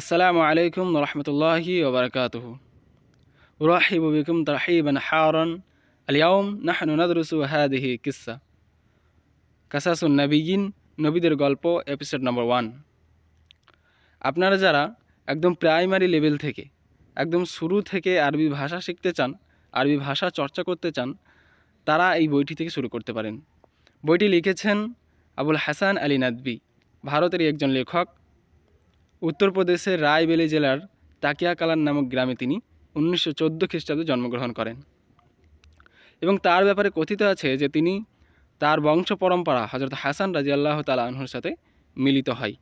আসসালামু আলাইকুম রহমতুল্লাহি ওবরকাত রাহিব বিকুম তাহিবান হারন। আলিয়াউম নাহনু নাদরুসু হাদিহি কিসা কাসাসুন নাবিগিন নবীদের গল্প, এপিসোড নম্বর ওয়ান। আপনারা যারা একদম প্রাইমারি লেভেল থেকে, একদম শুরু থেকে আরবি ভাষা শিখতে চান, আরবি ভাষা চর্চা করতে চান, তারা এই বইটি থেকে শুরু করতে পারেন। বইটি লিখেছেন আবুল হাসান আলী নাদবি ভারতেরই একজন লেখক উত্তরপ্রদেশের রায়বেলি জেলার তাকিয়া কালান নামক গ্রামে তিনি উনিশশো চোদ্দ খ্রিস্টাব্দে জন্মগ্রহণ করেন। এবং তার ব্যাপারে কথিত আছে যে তিনি তার বংশ পরম্পরা হজরত হাসান রাজি আল্লাহ তালা সাথে মিলিত হয়।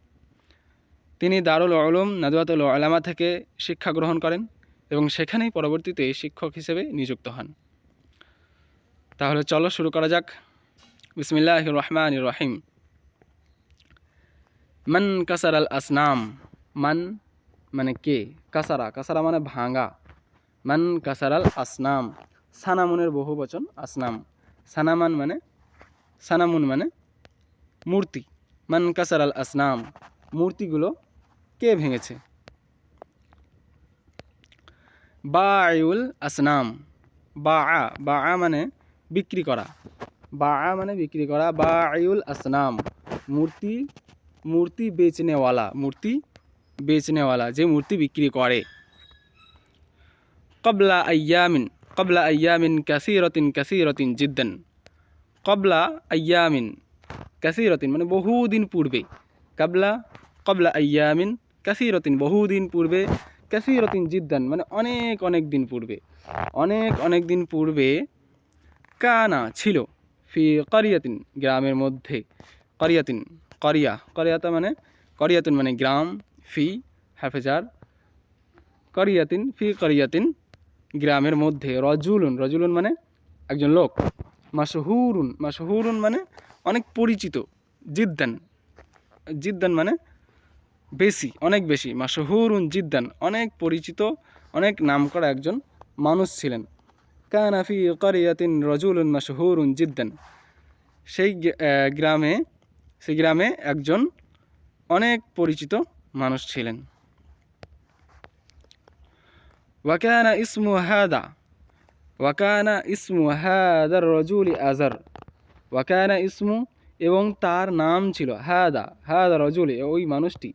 তিনি দারুল আলম নাদুয়াতুল আলামা থেকে শিক্ষা গ্রহণ করেন এবং সেখানেই পরবর্তীতে শিক্ষক হিসেবে নিযুক্ত হন। তাহলে চলো শুরু করা যাক। বিসমিল্লাহ রহমান রহিম। মান কাসার আল আসনাম। মান মানে কে? কাসারা। কাসারা মানে ভাঙা। মান কাসারাল আসনাম। সানামুনের বহু বচন আসনাম। সানামান মানে সানামুন মানে মূর্তি। মান কাসারাল আসনাম। মূর্তিগুলো কে ভেঙেছে? বা আয়ুল আসনাম। বা আ বা আ মানে বিক্রি করা। বা আ মানে বিক্রি করা। বা আয়ুল আসনাম। মূর্তি মূর্তি বেচনেওয়ালা। মূর্তি বেচনেওয়ালা যে মূর্তি বিক্রি করে। কবলা আয়ামিন কবলা আয়ামিন কাসিরতিন কাসিরতিন জিদ্দান। কবলা আয়ামিন কাসিরতিন মানে বহুদিন পূর্বে। কাবলা, কবলা আয়ামিন কাসিরতিন বহুদিন পূর্বে, কাসিরতিন জিদ্দান মানে অনেক অনেক দিন পূর্বে। অনেক অনেক দিন পূর্বে কানা ছিল ফি করিয়াতিন গ্রামের মধ্যে। করিয়াতিন, করিয়া, করিয়াতা মানে করিয়াতুন মানে গ্রাম ফি হাফেজার করিয়াতিন, ফি করিয়াতিন গ্রামের মধ্যে। রজুলুন রজুলুন মানে একজন লোক। মাসহুরুন মাসহুরুন মানে অনেক পরিচিত, জিদ্দান। জিদ্দান মানে বেশি, অনেক বেশি। মাসহুরুন জিদ্দান, অনেক পরিচিত, অনেক নামকরা একজন মানুষ ছিলেন। কানা ফি করিয়াতিন, রজুলুন মাসহুরুন জিদ্দান। সেই গ্রামে সেই গ্রামে একজন অনেক পরিচিত মানুষ ছিলেন। ওয়াকানা ইসমু হাদা, ওয়াকানা ইসমু হাদার রজুল আজর ওয়াকানা ইসমু এবং তার নাম ছিল হাদা হাদা রজুলি ওই মানুষটি,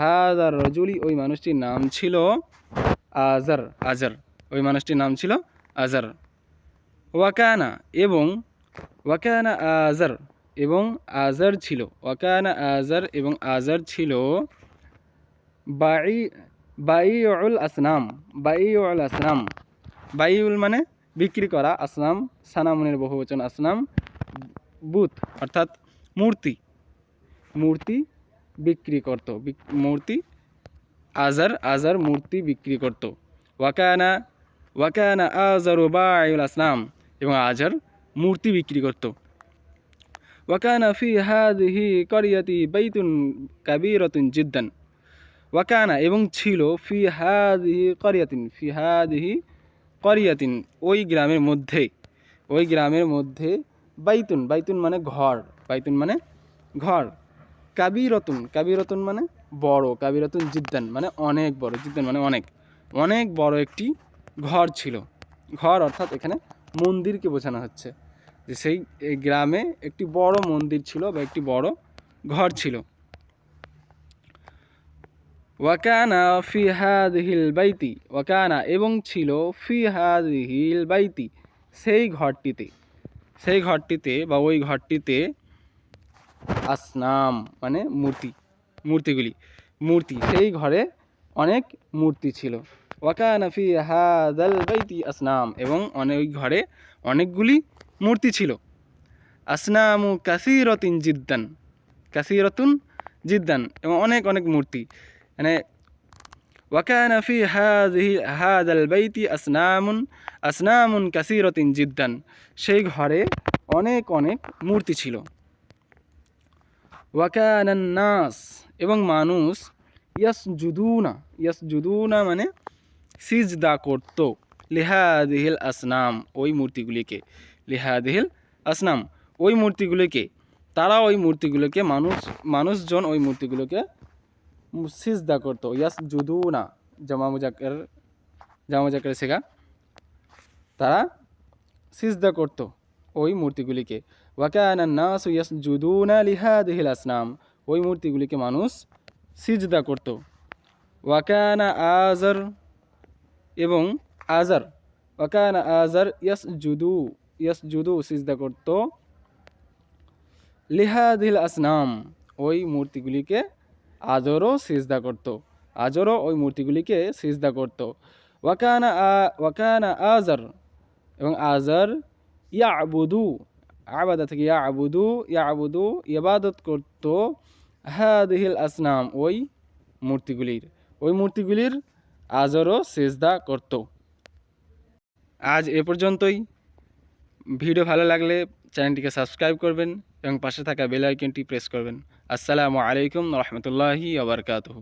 হাদা রজুলি ওই মানুষটির নাম ছিল আজার আজার ওই মানুষটির নাম ছিল আজার ওয়াকানা এবং, ওয়াকানা আজার এবং আজার ছিল, ওয়াকানা আজার এবং আজার ছিল বাই, বাইউল আসনাম বাইউল আসনাম। বাইউল মানে বিক্রি করা আসনাম, সানামনের বহুবচন আসনাম বুথ অর্থাৎ মূর্তি। মূর্তি বিক্রি করত মূর্তি, আজার আজার মূর্তি বিক্রি করত। ওয়াকানা ওয়াকানা আজার বাইউল আসনাম এবং আজার মূর্তি বিক্রি করত। ওয়াকানা ফি হাদিহি করিয়াতি বাইতুন কাবিরতুন জিদ্দান। ওয়াকানা, এবং ছিল ফি হাদিহি করিয়াতিন, ফি হাদিহি করিয়াতিন, ওই গ্রামের মধ্যে, ওই গ্রামের মধ্যে বাইতুন বাইতুন মানে ঘর, বাইতুন মানে ঘর, কাবিরতুন কাবিরতুন মানে বড়, কাবিরতুন জিদ্দান মানে অনেক বড়, জিদ্দান মানে অনেক অনেক বড় একটি ঘর ছিল, ঘর অর্থাৎ এখানে মন্দিরকে বোঝানো হচ্ছে, যে সেই গ্রামে একটি বড় মন্দির ছিল বা একটি বড় ঘর ছিল। ওয়াকানা ফি হাদিহিল বাইতি, ওয়াকানা এবং ছিল ফি হাদিহিল বাইতি, সেই ঘরটিতে সেই ঘরটিতে বা ওই ঘরটিতে আসনাম মানে মূর্তি, মূর্তিগুলি, মূর্তি, সেই ঘরে অনেক মূর্তি ছিল। ওয়াকানা ফি হাদাল বাইতি আসনাম এবং অনেক ঘরে অনেকগুলি মূর্তি ছিল। আসনামু কাসিরতিন জিদ্দান, কাসিরতুন জিদ্দান এবং অনেক অনেক মূর্তি। মানে ওয়াকানা ফি কাসিরতিন জিদ্দান সেই ঘরে অনেক অনেক মূর্তি ছিল। ওয়াকানান নাস এবং মানুষ ইয়াস জুদুনা ইয়াস জুদুনা মানে সিজদা করত লিহাদিহিল আসনাম ওই মূর্তিগুলিকে। লিহাদিহিল আসনাম ওই মূর্তিগুলিকে। তারা ওই মূর্তিগুলোকে মানুষ মানুষজন ওই মূর্তিগুলোকে সিজদা করতো, ইয়াস জুদু না, জামা মুজাক্কের জামা মুজাক্কের শেখা। তারা সিজদা করত ওই মূর্তিগুলিকে। ওয়াকানা নাসু ইয়াস জুদুনা লিহাদিহিল আসনাম, ওই মূর্তিগুলিকে মানুষ সিজদা করত। ওয়াকানা আজার এবং আজার ওয়াকানা আজার ইয়াস জুদু ইয়াস জুদু সিজদা করত লিহাদিল আসনাম, ওই মূর্তিগুলিকে আজরও সিজদা করত। আজরও ওই মূর্তিগুলিকে সিজদা করত। ওয়াকানা ওয়াকানা আজার, এবং আজার ইয়াবুদু, আবাদা থেকে ইয়াবুদু ইয়াবুদু ইবাদত করত হাদিহিল আসনাম, ওই মূর্তিগুলির। ওই মূর্তিগুলির আজরও সেজদা করত। আজ এ পর্যন্তই। ভিডিও ভালো লাগলে চ্যানেলটিকে সাবস্ক্রাইব করবেন এবং পাশে থাকা বেল আইকনটি প্রেস করবেন। আসসালামু আলাইকুম রহমতুল্লাহি আবরকাতহু